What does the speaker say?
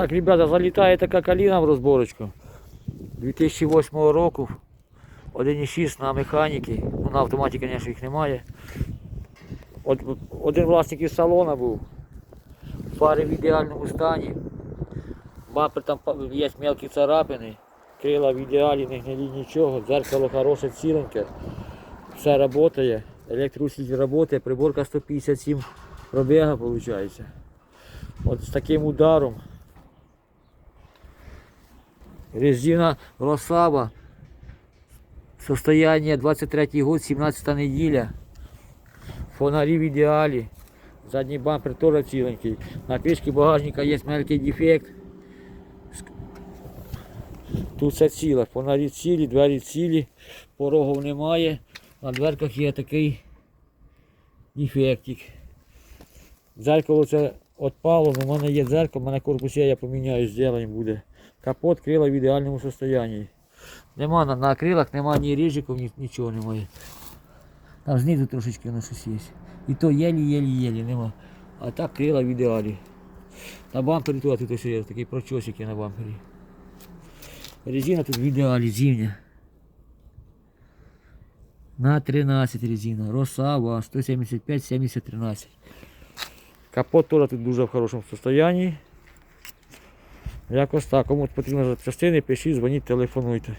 Так, ребята, залітає така каліна в розборочку. 2008 року. 1,6 на механіки. Ну, на автоматі, звісно, їх немає. Один власник із салона був. Фари в ідеальному стані. Бампер там є мелкі царапини. Крила в ідеалі, не гнилі нічого. Дзеркало хороше, ціленьке. Все працює. Електроусилитель працює, приборка 157 пробіга виходить. От з таким ударом. Резина Росава. Состояние 23 год, 17 неділя. Фонарі в ідеалі. Задній бампер теж ціленький. На кришці багажника є маленький дефект. Тут все ціле. Фонарі цілі, двері цілі, порогів немає. На дверках є такий дефектик. Дзеркало це відпало, але в мене є дзеркало, в мене корпус є, я поміняю, зроблено буде. Капот, крила в ідеальному стані. Нема на, на крилах, нема ні ріжиків, ні, нічого немає. Там знизу трошечки воно щось є. І то єлі-єлі-єлі нема. А так крила в ідеалі. На бампері тут, тут ось є такий прочосик є на бампері. Резина тут в ідеалі, зимня. На 13 резина. Росава 175 70 13. Капот теж тут дуже в хорошому стані. Якось так. Кому потрібно запчастини, пишіть, дзвоніть, телефонуйте.